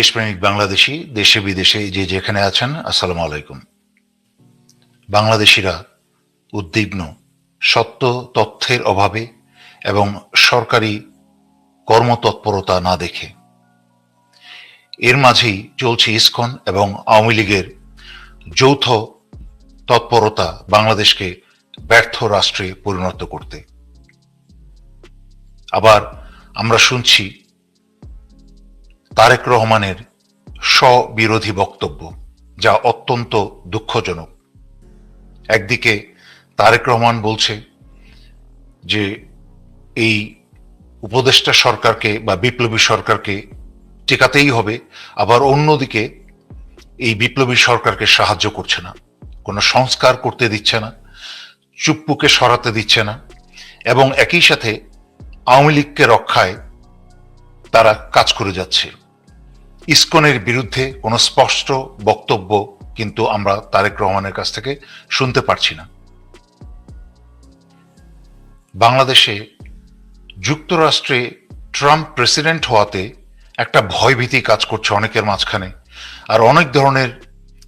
দেশপ্রেমিক বাংলাদেশি, দেশে বিদেশে যে যেখানে আছেন, আসসালামু আলাইকুম। বাংলাদেশিরা উদ্বিগ্ন, সত্য তথ্যের অভাবে এবং সরকারি কর্মতৎপরতা না দেখে। এর মাঝেই চলছে ইসকন এবং আওয়ামী লীগের যৌথ তৎপরতা বাংলাদেশকে ব্যর্থ রাষ্ট্রে পরিণত করতে। আবার আমরা শুনছি তারেক রহমানের স্ববিরোধী বক্তব্য, যা অত্যন্ত দুঃখজনক। একদিকে তারেক রহমান বলছে যে, এই উপদেষ্টা সরকারকে বা বিপ্লবী সরকারকে টেকাতেই হবে, আবার অন্যদিকে এই বিপ্লবী সরকারকে সাহায্য করছে না। কোনো সংস্কার করতে দিচ্ছে না, চুপ্পুকে সরাতে দিচ্ছে না, এবং একই সাথে আওয়ামী লীগকে রক্ষায় তারা কাজ করে যাচ্ছে। ইসকনের বিরুদ্ধে কোনো স্পষ্ট বক্তব্য কিন্তু আমরা তারেক রহমানের কাছ থেকে শুনতে পারছি না। বাংলাদেশে যুক্তরাষ্ট্রে ট্রাম্প প্রেসিডেন্ট হওয়াতে একটা ভয়ভীতি কাজ করছে অনেকের মাঝখানে আর অনেক ধরনের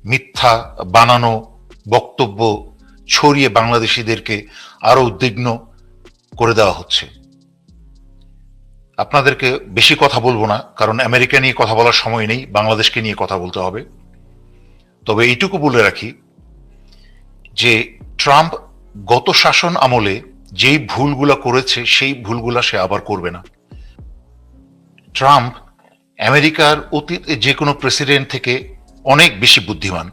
মিথ্যা বানানো বক্তব্য ছড়িয়ে বাংলাদেশিদেরকে আরও উদ্বিগ্ন করে দেওয়া হচ্ছে। আপনাদেরকে বেশি কথা বলব না, কারণ আমেরিকা নিয়ে কথা বলার সময় নেই, বাংলাদেশকে নিয়ে কথা বলতে হবে। তবে এইটুকু বলে রাখি যে, ট্রাম্প গত শাসন আমলে যেই ভুলগুলা করেছে, সেই ভুলগুলা সে আবার করবে না। ট্রাম্প আমেরিকার অতীত যে কোনো প্রেসিডেন্ট থেকে অনেক বেশি বুদ্ধিমান,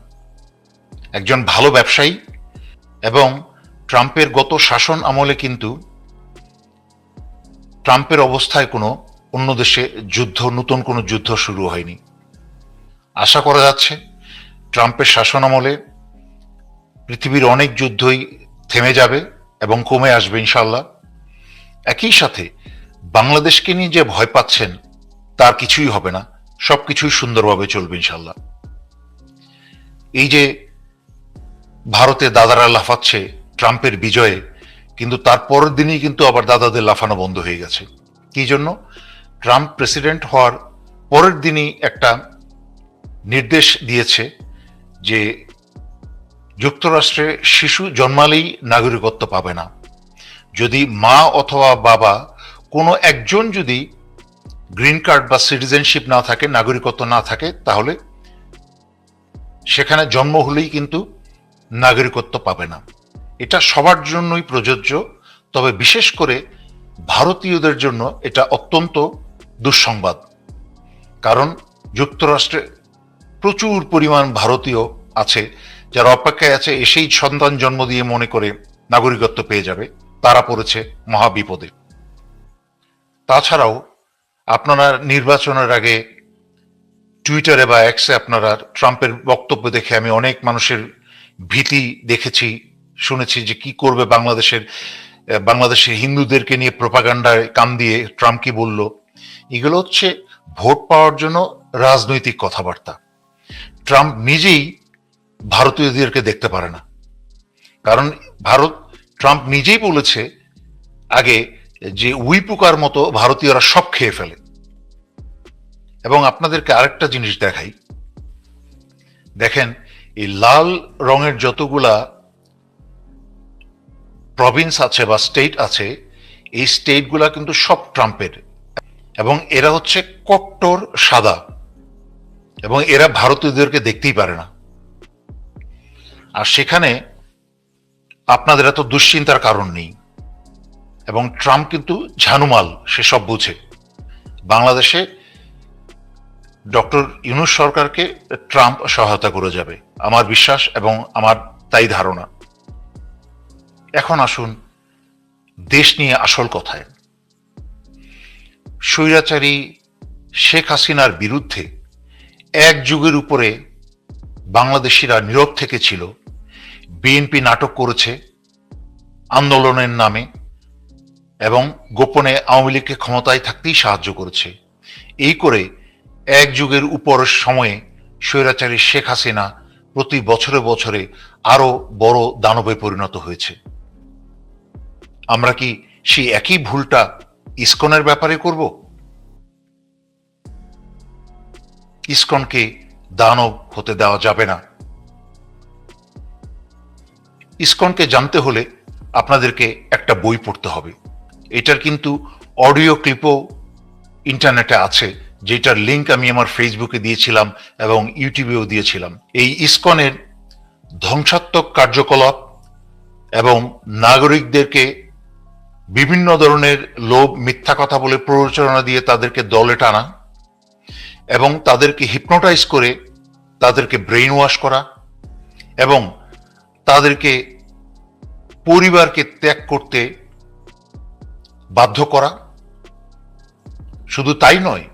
একজন ভালো ব্যবসায়ী এবং ট্রাম্পের গত শাসন আমলে কিন্তু ট্রাম্পের অবস্থায় কোনো অন্য দেশে যুদ্ধ, নতুন কোনো যুদ্ধ শুরু হয়নি। আশা করা যাচ্ছে ট্রাম্পের শাসন আমলে পৃথিবীর অনেক যুদ্ধই থেমে যাবে এবং কমে আসবে ইনশাল্লাহ একই সাথে বাংলাদেশকে নিয়ে যে ভয় পাচ্ছেন, তার কিছুই হবে না। সবকিছুই সুন্দরভাবে চলবে ইনশাল্লাহ এই যে ভারতে দাদারা লাফাচ্ছে, ট্রাম্পের বিজয়ে কিন্তু তার পরের দিনই কিন্তু আবার দাদাদের লাফানো বন্ধ হয়ে গেছে। কি জন্য? ট্রাম্প প্রেসিডেন্ট হওয়ার পরের দিনই একটা নির্দেশ দিয়েছে যে যুক্তরাষ্ট্রে শিশু জন্মালেই নাগরিকত্ব পাবে না। যদি মা অথবা বাবা কোনো একজন যদি গ্রিন কার্ড বা সিটিজেনশিপ না থাকে, নাগরিকত্ব না থাকে, তাহলে সেখানে জন্ম হলেই কিন্তু নাগরিকত্ব পাবে না। এটা সবার জন্যই প্রযোজ্য, তবে বিশেষ করে ভারতীয়দের জন্য এটা অত্যন্ত দুঃসংবাদ। কারণ যুক্তরাষ্ট্রে প্রচুর পরিমাণ ভারতীয় আছে, যারা অপেক্ষায় আছে এসেই সন্তান জন্ম দিয়ে মনে করে নাগরিকত্ব পেয়ে যাবে, তারা পড়েছে মহাবিপদে। তাছাড়াও আপনারা নির্বাচনের আগে টুইটারে বা অ্যাক্সে আপনারা ট্রাম্পের বক্তব্য দেখে আমি অনেক মানুষের ভীতি দেখেছি শুনেছি যে কি করবে বাংলাদেশের বাংলাদেশের হিন্দুদেরকে নিয়ে প্রপাগান্ডায় কান দিয়ে ট্রাম্প কি বলল? এগুলো হচ্ছে ভোট পাওয়ার জন্য রাজনৈতিক কথাবার্তা। ট্রাম্প নিজেই ভারতীয়দেরকে দেখতে পারে না। কারণ ভারত, ট্রাম্প নিজেই বলেছে আগে যে উই পোকার মতো ভারতীয়রা সব খেয়ে ফেলে। এবং আপনাদেরকে আরেকটা জিনিস দেখাই। দেখেন, এই লাল রঙের যতগুলা প্রভিন্স আছে বা স্টেট আছে, এই স্টেটগুলা কিন্তু সব ট্রাম্পের। এবং এরা হচ্ছে কট্টর সাদা। এবং এরা ভারতীয়দেরকে দেখতেই পারে না। আর সেখানে আপনাদের এত দুশ্চিন্তার কারণ নেই। এবং ট্রাম্প কিন্তু ঝানুমাল, সে সব বুঝে। বাংলাদেশে ডক্টর ইউনুস সরকারকে ট্রাম্প সহায়তা করে যাবে, আমার বিশ্বাস এবং আমার তাই ধারণা। এখন আসুন, দেশ নিয়ে আসল কথায়। স্বৈরাচারী শেখ হাসিনার বিরুদ্ধে এক যুগের উপরে বাংলাদেশিরা নীরব থেকে ছিল বিএনপি নাটক করেছে আন্দোলনের নামে এবং গোপনে আওয়ামী লীগকে ক্ষমতায় থাকতেই সাহায্য করেছে। এই করে এক যুগের উপর সময়ে স্বৈরাচারী শেখ হাসিনা প্রতি বছরে বছরে আরও বড় দানবে পরিণত হয়েছে। আমরা কি সেই একই ভুলটা ইসকনের ব্যাপারে করব? ইসকনকে দানব হতে দেওয়া যাবে না। ইসকনকে জানতে হলে আপনাদেরকে একটা বই পড়তে হবে। এটার কিন্তু অডিও ক্লিপও ইন্টারনেটে আছে, যেটার লিংক আমি আমার ফেসবুকে দিয়েছিলাম এবং ইউটিউবেও দিয়েছিলাম। এই ইসকনের ধ্বংসাত্মক কার্যকলাপ এবং নাগরিকদেরকে বিভিন্ন ধরনের লোভ, মিথ্যা কথা বলে প্ররোচনা দিয়ে তাদেরকে দলে টানা এবং তাদেরকে হিপনোটাইজ করে তাদেরকে ব্রেইন ওয়াশ করা এবং তাদেরকে পরিবারকে ত্যাগ করতে বাধ্য করা। শুধু তাই নয়,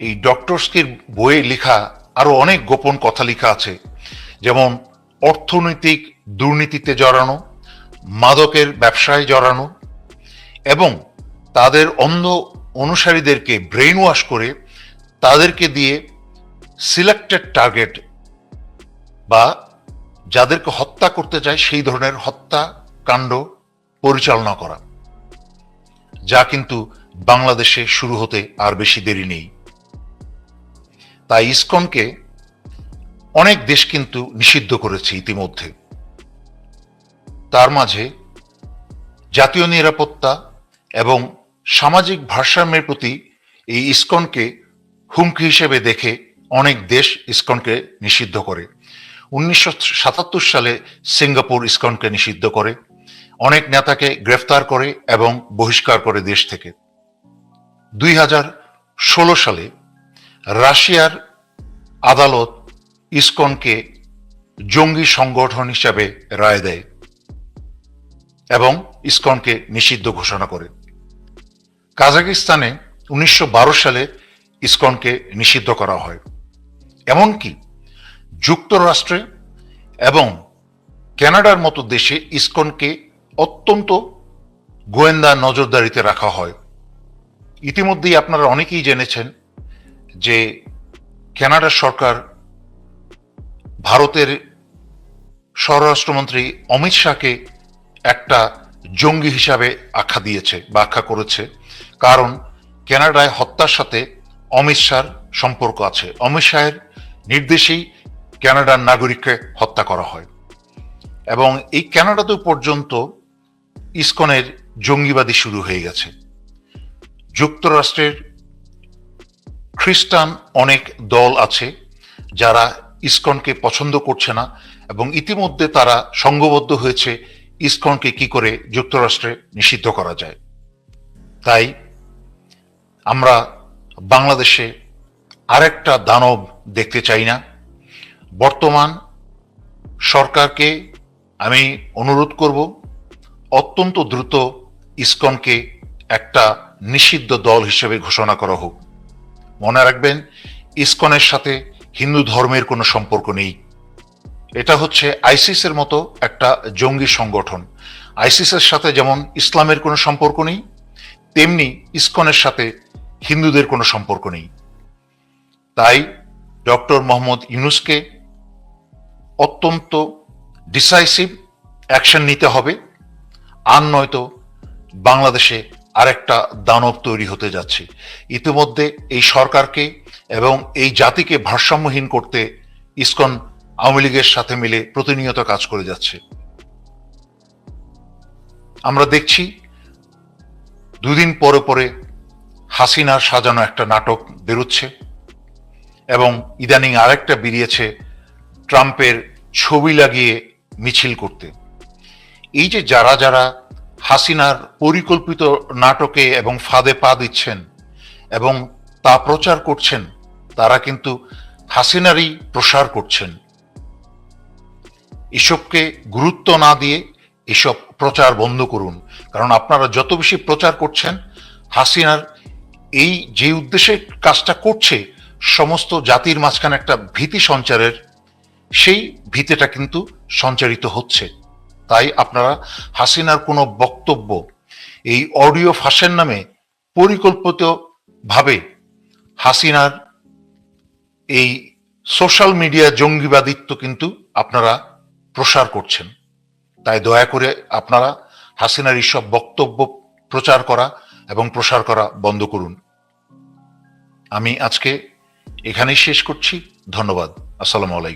এই ডক্টরসকির বইয়ে লেখা আরও অনেক গোপন কথা লেখা আছে, যেমন অর্থনৈতিক দুর্নীতিতে জড়ানো, মাদকের ব্যবসায় জড়ানো এবং তাদের অন্ধ অনুসারীদেরকে ব্রেইন ওয়াশ করে তাদেরকে দিয়ে সিলেক্টেড টার্গেট বা যাদেরকে হত্যা করতে চায় সেই ধরনের হত্যা কাণ্ড পরিচালনা করা, যা কিন্তু বাংলাদেশে শুরু হতে আর বেশি দেরি নেই। তাই ইসকনকে অনেক দেশ কিন্তু নিষিদ্ধ করেছে ইতিমধ্যে। তার মাঝে জাতীয় নিরাপত্তা এবং সামাজিক ভারসাম্যের প্রতি এই ইসকনকে হুমকি হিসেবে দেখে অনেক দেশ ইসকনকে নিষিদ্ধ করে। উনিশশো সাতাত্তর সালে সিঙ্গাপুর ইসকনকে নিষিদ্ধ করে। অনেক নেতাকে গ্রেফতার করে এবং বহিষ্কার করে দেশ থেকে। দুই হাজার ষোলো সালে রাশিয়ার আদালত ইসকনকে জঙ্গি সংগঠন হিসাবে রায় দেয় এবং ইসকনকে নিষিদ্ধ ঘোষণা করে। কাজাকিস্তানে উনিশশো বারো সালে ইসকনকে নিষিদ্ধ করা হয়। এমনকি যুক্তরাষ্ট্রে এবং কানাডার মতো দেশে ইসকনকে অত্যন্ত গোয়েন্দা নজরদারিতে রাখা হয়। ইতিমধ্যেই আপনারা অনেকেই জেনেছেন যে কানাডার সরকার ভারতের স্বরাষ্ট্রমন্ত্রী অমিত শাহকে একটা জঙ্গি হিসাবে আখ্যা দিয়েছে বা আখ্যা করেছে। কারণ কানাডায় হত্যার সাথে অমিত শাহর সম্পর্ক আছে। অমিত শাহের নির্দেশেই কানাডার নাগরিককে হত্যা করা হয়। এবং এই কানাডাতেও পর্যন্ত ইসকনের জঙ্গিবাদী শুরু হয়ে গেছে। যুক্তরাষ্ট্রের খ্রিস্টান অনেক দল আছে যারা ইসকনকে পছন্দ করছে না এবং ইতিমধ্যে তারা সংঘবদ্ধ হয়েছে ইসকনকে কি করে যুক্তরাষ্ট্রে নিষিদ্ধ করা যায়? তাই আমরা বাংলাদেশে আরেকটা দানব দেখতে চাই না। বর্তমান সরকারকে আমি অনুরোধ করব, অত্যন্ত দ্রুত ইসকনকে একটা নিষিদ্ধ দল হিসেবে ঘোষণা করা হোক। মনে রাখবেন, ইসকনের সাথে হিন্দু ধর্মের কোনো সম্পর্ক নেই। এটা হচ্ছে আইসিসের মতো একটা জঙ্গি সংগঠন। আইসিসের সাথে যেমন ইসলামের কোনো সম্পর্ক নেই, তেমনি ইসকনের সাথে হিন্দুদের কোনো সম্পর্ক নেই। তাই ডক্টর মোহাম্মদ ইউনুসকে অত্যন্ত ডিসাইসিভ অ্যাকশন নিতে হবে, আর নয়তো বাংলাদেশে আরেকটা দানব তৈরি হতে যাচ্ছে। ইতিমধ্যে এই সরকারকে এবং এই জাতিকে ভারসাম্যহীন করতে ইসকন আওয়ামী লীগের সাথে মিলে প্রতিনিয়ত কাজ করে যাচ্ছে। আমরা দেখছি দুদিন পরে পরে হাসিনার সাজানো একটা নাটক বেরোচ্ছে এবং ইদানিং আরেকটা বেরিয়েছে ট্রাম্পের ছবি লাগিয়ে মিছিল করতে। এই যে যারা যারা হাসিনার পরিকল্পিত নাটকে এবং ফাঁদে পা দিচ্ছেন এবং তা প্রচার করছেন, তারা কিন্তু হাসিনারই প্রসার করছেন। এসবকে গুরুত্ব না দিয়ে এসব প্রচার বন্ধ করুন। কারণ আপনারা যত বেশি প্রচার করছেন, হাসিনার এই যে উদ্দেশ্যে কাজটা করছে, সমস্ত জাতির মাঝখানে একটা ভীতি সঞ্চারের, সেই ভীতিটা কিন্তু সঞ্চারিত হচ্ছে। তাই আপনারা হাসিনার কোনো বক্তব্য এই অডিও ফাঁসের নামে পরিকল্পিত ভাবে হাসিনার এই সোশ্যাল মিডিয়া জঙ্গিবাদিত্ব কিন্তু আপনারা প্রসার করছেন। তাই দয়া করে আপনারা হাসিনার এইসব বক্তব্য প্রচার করা এবং প্রসার করা বন্ধ করুন। আমি আজকে এখানেই শেষ করছি। ধন্যবাদ। আসসালামু আলাইকুম।